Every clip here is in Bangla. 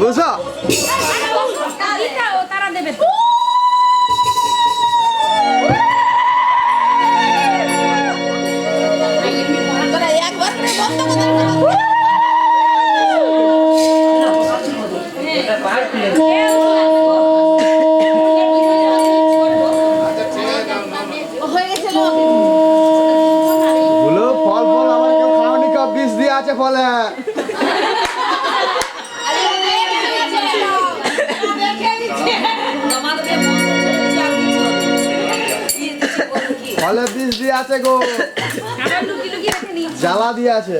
বুঝছ ও আছে গো। জ্বালা দিয়ে আছে।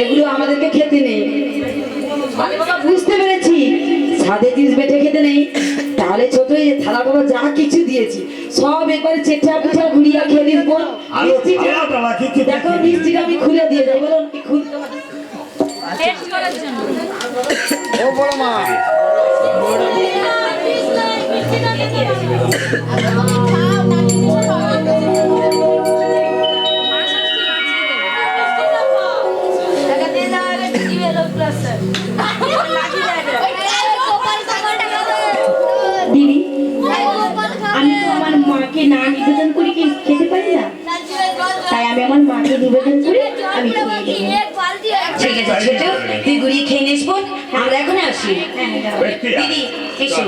এগুলো আমাদেরকে খেতে নেই। বুঝতে পেরেছি। সাদে জিনিস বেটে খেতে নেই। তাহলে ছোট থালা বাবা যা কিছু দিয়েছি। সব একবারে চেঠা পিঠা ঘুরিয়া বোন মিষ্টিটা দেখো মিষ্টিটা আমি খুলে দিয়ে যাই বলো আমি খুলতে পারি। টেস্ট করার জন্য। ও বড় মা। মা নিবেদন করে আমি ঠিক আছে ছোট তুই গুড়িয়ে খেয়ে নিস বোন। আমরা এখন আসি। দিদি এসো।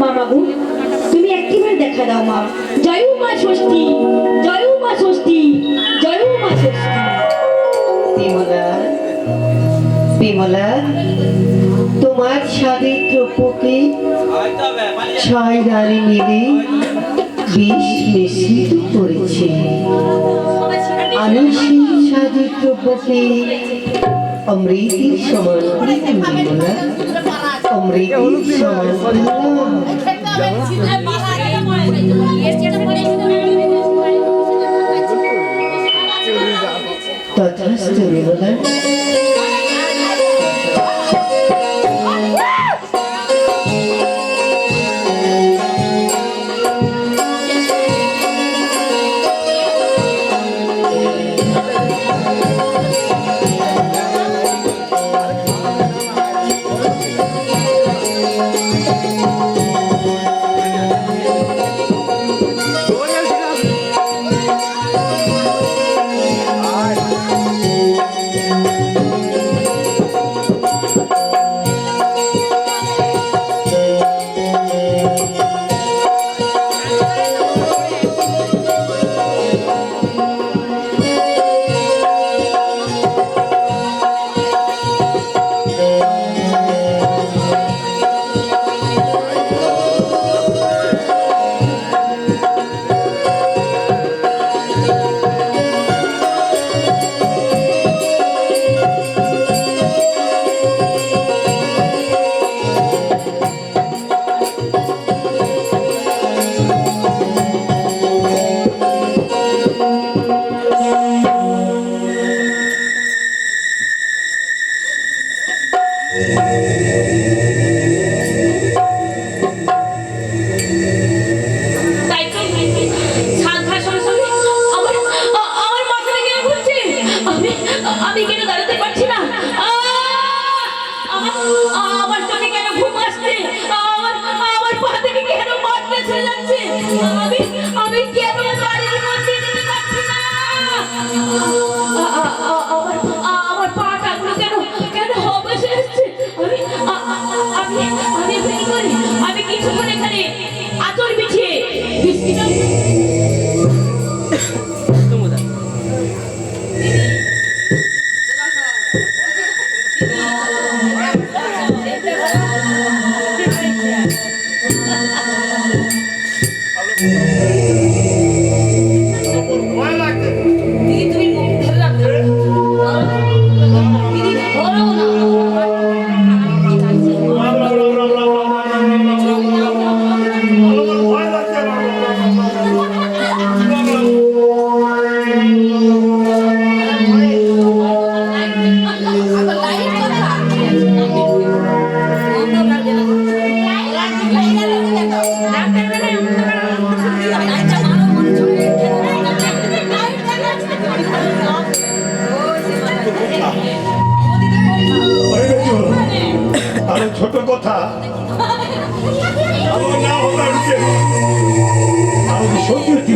মা বাবু তুমি একটিবার দেখা দাও মা। জয় মা ষষ্ঠী জয় মা ষষ্ঠী জয় মা ষষ্ঠী। বিমলা বিমলা তোমার স্বাদের দ্রব্যকে ছয় রানী মিলে বিষ মিশ্রিত করেছে। আমি সেই স্বাদের দ্রব্যকে অমৃতের সমান অমৃতের সমান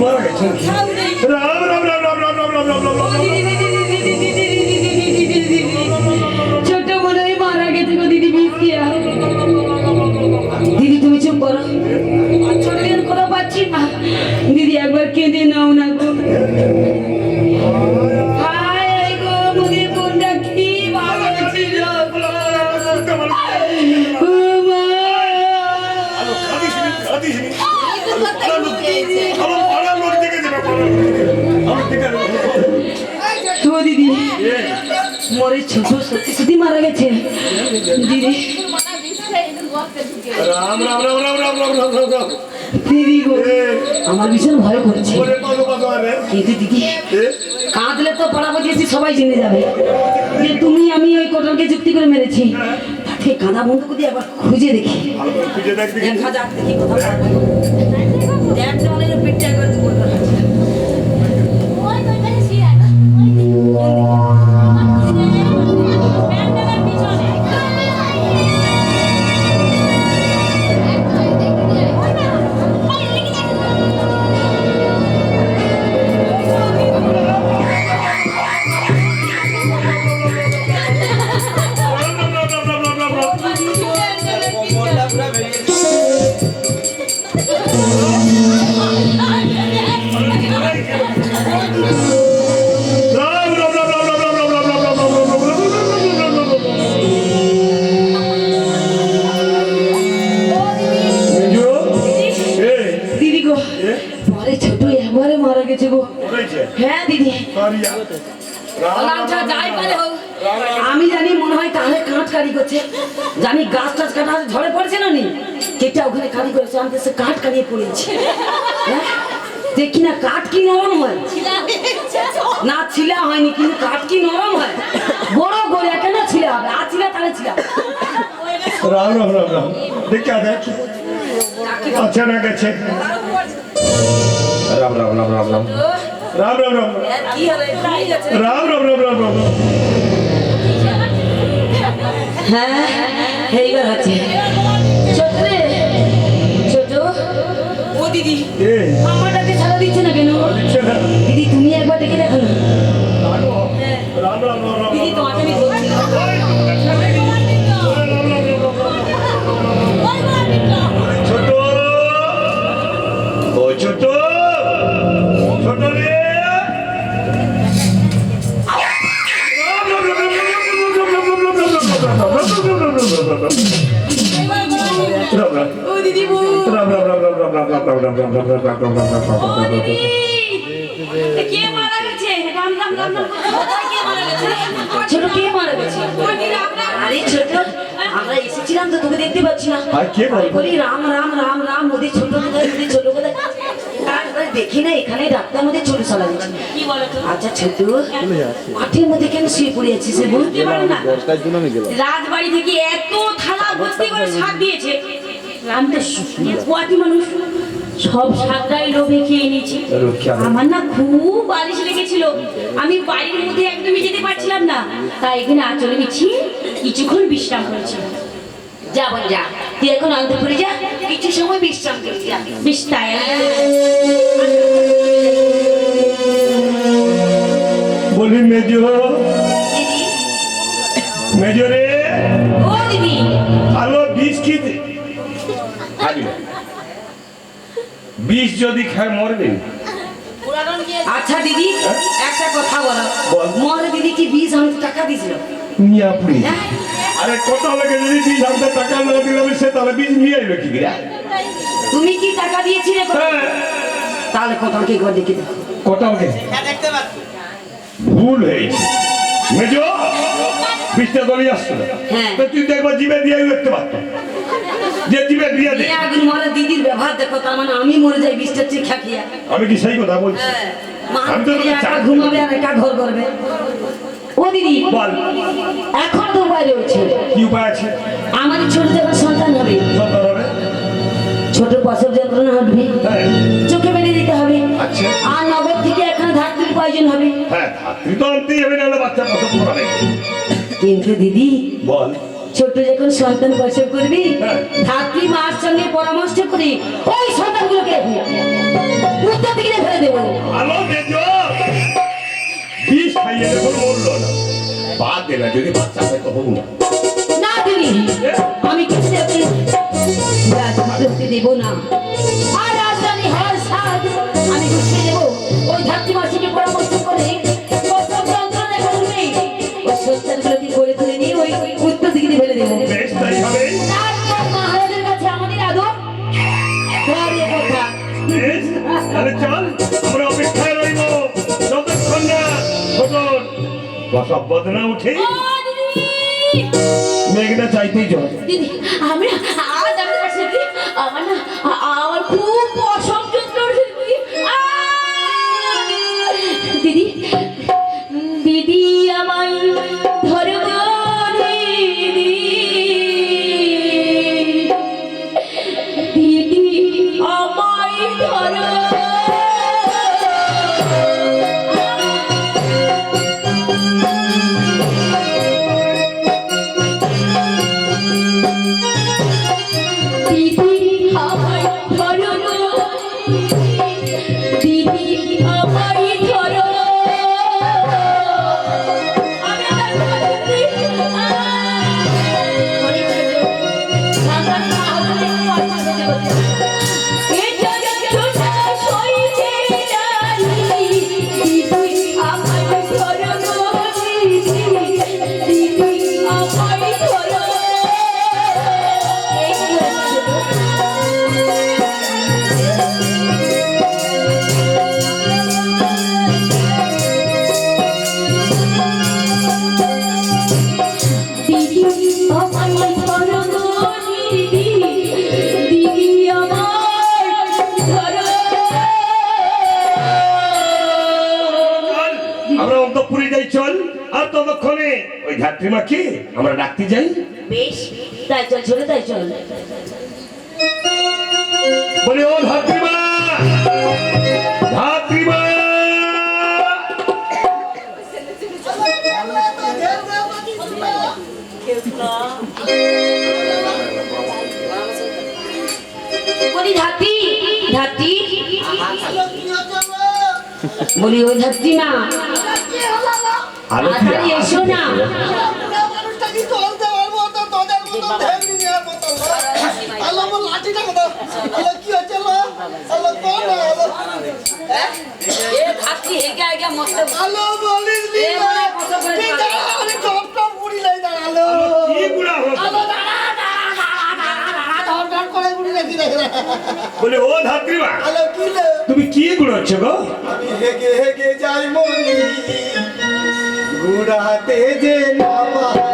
learn it. মরে ছোট সত্যি সত্যি মারা গেছে দিদি রাম রাম রাম রাম রাম রাম রাম রাম রাম। দিদি গো আমার ভীষণ ভয় করছে। কিন্তু দিদি কাঁদলে তো সবাই জেনে যাবে যে তুমি আমি ওই কোটালকে যুক্তি করে মেরেছি তাকে কাঁদা বন্ধ করে দিয়ে একবার খুঁজে দেখি দেখ দেখা যাক দেখি কোথাও দেখ তাহলে পেটটা একবার আমি জানি মনে হয় তাহলে কাঠ কারি করছে। জানি গাছ টাছ কাটা আছে, ঝড়ে পড়ছে না নি? কেটা ওখানে কারি করেছে আমি সে কাঠ কারিয়ে পড়েছি। হ্যাঁ? দেখি না কাঠ কি নরম হয়? না ছিলা হয়নি কিন্তু কাঠ কি নরম হয়? বড় গড়িয়া কেন ছিলা হবে? আর ছিলা তাহলে ছিলা। রাম রাম রাম রাম। দেখে দেখ। আচ্ছা না গেছে রাম রাম রাম রাম রাম। রাম রাম রাম। রাম রাম রাম রাম রাম রাম। হ্যাঁ এইবার আছে। ছোট রে ছোট ও দিদি আমার ডাকে ছাড়া দিচ্ছে না কেন? দিচ্ছে না। এখানে ডাক্তার মধ্যে আচ্ছা ছোট মাঠের মধ্যে কেন শুয়ে পড়ে আমি গেলাম রাজবাড়ি থেকে এত থালা ভর্তি করে শাক দিয়েছে। তো পোয়াতি মানুষ। সব শাকটাই লোভে খেয়ে নিয়েছি। আমার না খুব বালিশ লেগেছিল। আমি বাড়ির মধ্যে একদমই যেতে পারছিলাম না। তাই এখানে আচলে নিচ্ছি কিছুক্ষণ বিশ্রাম করেছি। যা বল যা। তুই এখন অন্তপুরে যা কিছু সময় বিশ্রাম করতে যা। বেশ তাই বলি মেজো। মেজো বিষ যদি খায় মরবে আচ্ছা দিদি একটা কথা বলো। বল। মরে দিদি কি বীজ আমি টাকা দিয়েছিল? মিয়া পুরি হ্যাঁ? আরে কত লাগে যদি বিষ আনতে টাকা না দিলাম সে তাহলে বিষ নিয়ে আসবে কি করে? তুমি কি টাকা দিয়েছিলে হ্যাঁ। তাহলে কোথাও একবার দেখে হবে ভুল হয়েছে। মেজো বিষটা দলি আসছিল। হ্যাঁ। তো তুই তো একবার জিভে দিয়ে দেখতে পারতো। যে দে। মরে দিদির ব্যবহার দেখো তার মানে আমি মরে যাই বীজটা চিখা খেয়া আমি কি সেই কথা বলছি? হ্যাঁ। মা আমি তো একা ঘুমাবে আর একা ঘর করবে। ও দিদি বল। এখন তো উপায় রয়েছে। কি উপায় আছে? আমাদের ছোট যখন সন্তান হবে। সন্তান হবে? ছোট প্রসব যন্ত্রণা হবে হ্যাঁ। চোখে বেরিয়ে দিতে হবে। আচ্ছা। আর নগদ থেকে এখানে ধাত্রীর প্রয়োজন হবে। হ্যাঁ তুই তো আনতেই হবে নাহলে বাচ্চা প্রসব করাবে কিন্তু দিদি বল। ছোট যখন সন্তান প্রসব করবি হ্যাঁ। ধাত্রী মার সঙ্গে পরামর্শ করি ওই সন্তানগুলোকে উত্তর দিকে ফেলে দেবো। আলো দেজ বিষ খাইয়ে মরলো না। বাদ যদি বাচ্চা হয় তো হোক না। আমি কিছু রাজনীতি দেব না। আর রাজধানী হওয়ার সাথ আমি গুছিয়ে দেবো। ওই ধাত্রী মাসিকে তাহলে চল আমরা অপেক্ষায় রইব। যতক্ষণ না খবর বসব বদনা উঠে। মেঘনা চাইতেই জল। দিদি না আমার খুব ওই ধাত্রীমাকে আমরা ডাকতে যাই। বেশ তাই চল চলে তাই চল। বলি ও ধাত্রীমা! ধাত্রীমা! বলি ধাত্রী ধাত্রী। বলি কি এসো না। বলে ও ধাত্রীমা তুমি কি গুড়াচ্ছ গো? আমি হেগে হেগে যাই মনি গুড়াতে যে না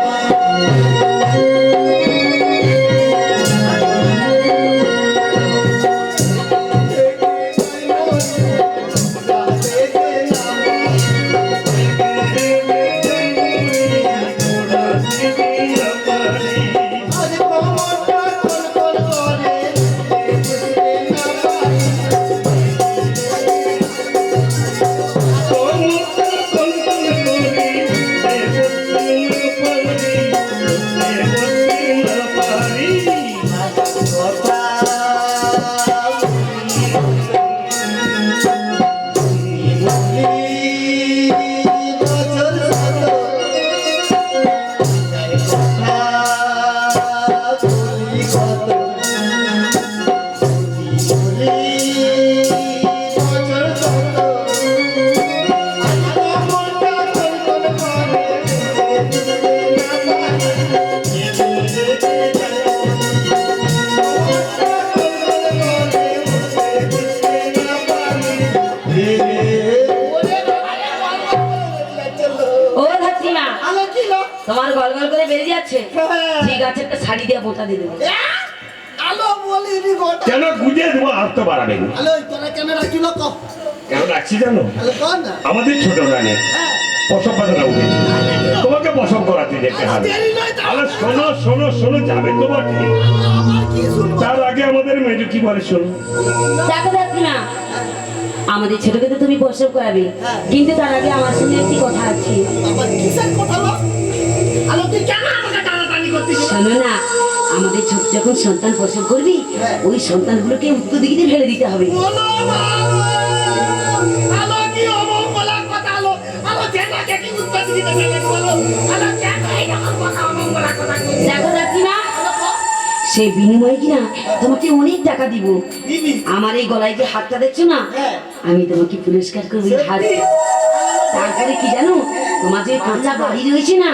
আছে একটা শাড়ি দিয়ে বোটা দিয়ে দেবো। আলো বলি নি গোটা। কেন গুজে দেবো আর তো বাড়াবে না। আলো তোরা কেন রাখিল ক কেন রাখছি জানো? আলো কন না। আমাদের ছোট রানী প্রসব উঠেছে তোমাকে প্রসব করাতে যেতে হবে। আরে শোনো শোনো শোনো যাবে তোমার তার আগে আমাদের মেজু কি বলে শোনো? আমাদের ছোটকে তো তুমি প্রসব করাবে। কিন্তু তার আগে আমার সঙ্গে যখন সন্তান প্রসব করবি হ্যাঁ। ওই সন্তানগুলোকে উত্তর দিকে ফেলে দিতে হবে। সেই বিনিময়ে কিনা তোমাকে অনেক টাকা দিব। আমার এই গলায় যে হাতটা দেখছ না হ্যাঁ। আমি তোমাকে পুরস্কার করব হাত। তারপরে কি জানো তোমার যে কাঁচা বাড়ি রয়েছে না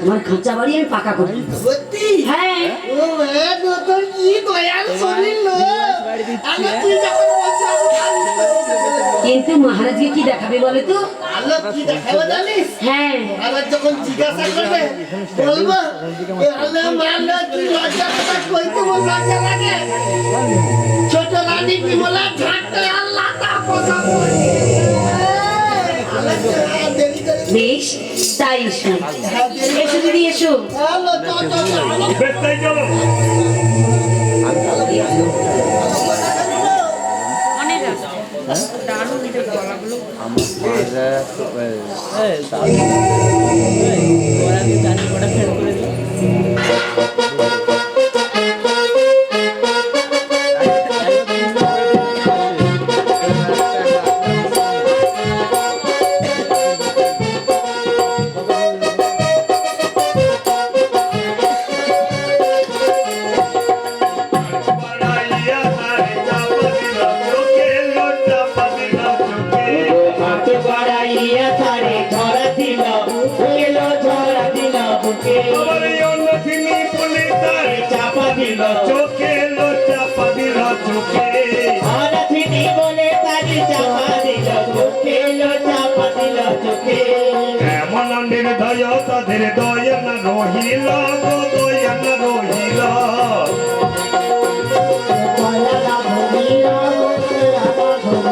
তোমার কাঁচা বাড়ি আমি পাকা সত্যি? হ্যাঁ। ও মা তোর কি দয়াল শরীর লো আলো তুই যখন বলছিস কিন্তু মহারাজকে কি দেখাবে বলে তো? আলো কি দেখাবো জানিস? হ্যাঁ। আবার যখন জিজ্ঞাসা করবে বলব এ আলো মালো লজ্জা কথা কইতে বল লজ্জা লাগে? ছোট রানী বিমলা ঝাঁকতে আল্লাহ তা কথা বলি আলো দেরি করে বেশ তাই এসো। হ্যাঁ, এসো দিদি এসো। আলো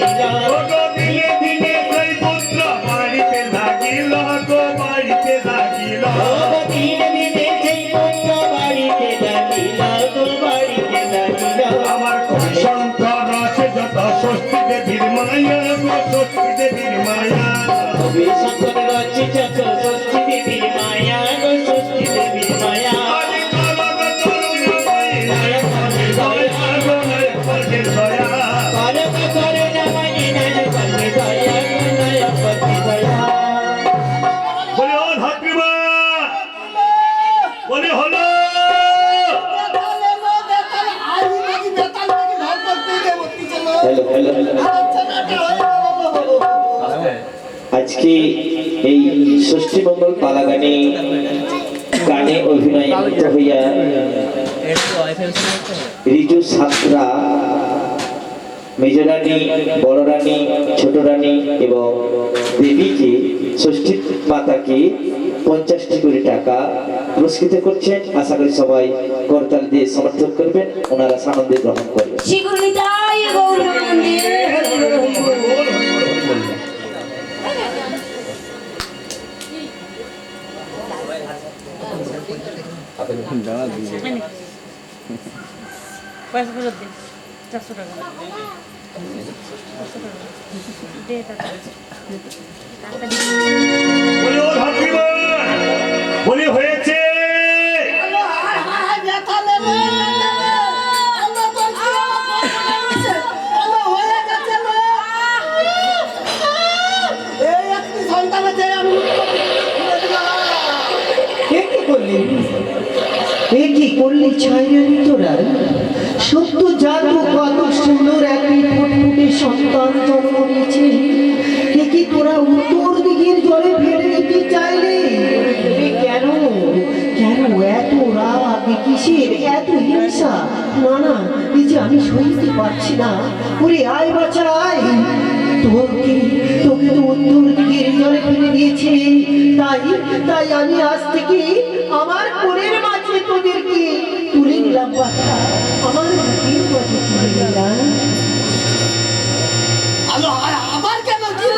जा মঙ্গল গানে অভিনয় হইয়া ঋতু সাতরা, মেজরানী বড় রানী ছোট রানী এবং দেবীকে ষষ্ঠী মাতাকে পঞ্চাশটি করে টাকা পুরস্কৃত করছেন। আশা করি সবাই করতাল দিয়ে সমর্থন করবেন। ওনারা সানন্দে গ্রহণ করবেন। পয়সা ফেরত দিন চারশো টাকা। দে বলে হয়েছে। বেতালে লো বেতালে পারছি না। ওরে আয় বাচ্চা আয়। তোকে তোকে তো উত্তর দিকের জলে ফেলে দিয়েছে। তাই তাই আমি আজ থেকে আমার কোলের মাঝে তোদেরকে তুলে নিলাম বাচ্চা। আমার বুকের মাঝে তুলে নিলাম? আবার কেন কি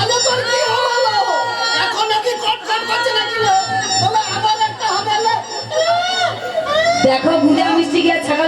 আলো তোর কি হলো? এখন নাকি কটকট করছে নাকি আবার একটা হবে দেখো বুঝা মিষ্টি গিয়া ছাগল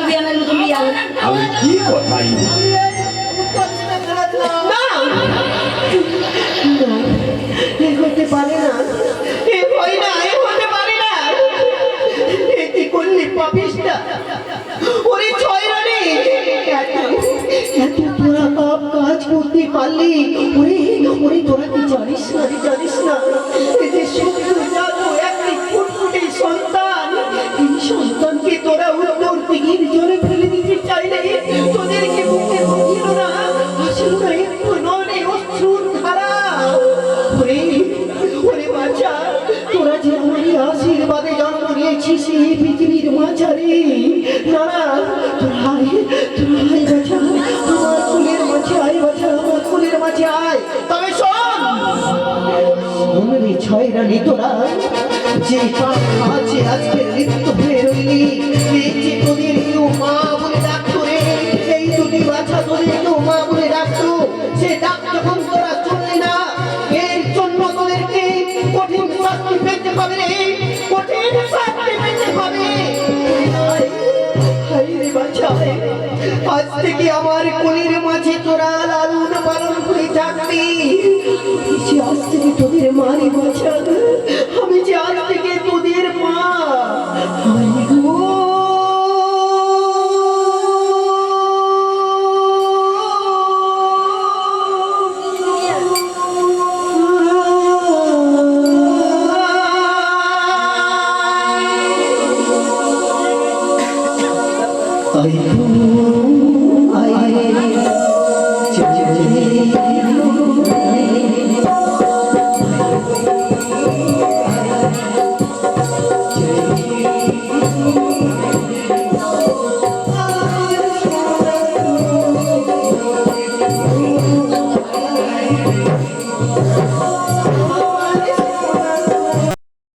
পৃথিবীর মাঝারে। তোরা তোরা আয় মাঝে আয় মাঝে আয়। তবে শোন মনে ছয় রানী তোরা মা বলে ডাকতো এই দুটি বাচ্চা তোদের কেউ মা বলে ডাকতো, সে ডাক যখন তোরা শুনলি না, এর জন্য তোদেরকে কঠিন শাস্তি পেতে হবে রে। হায়। আজ থেকে আমার কোলের মাঝে তোরা লালন পালন করে থাকবি আজ থেকে তোদের মারি বাচ্চা আমি যে আজ থেকে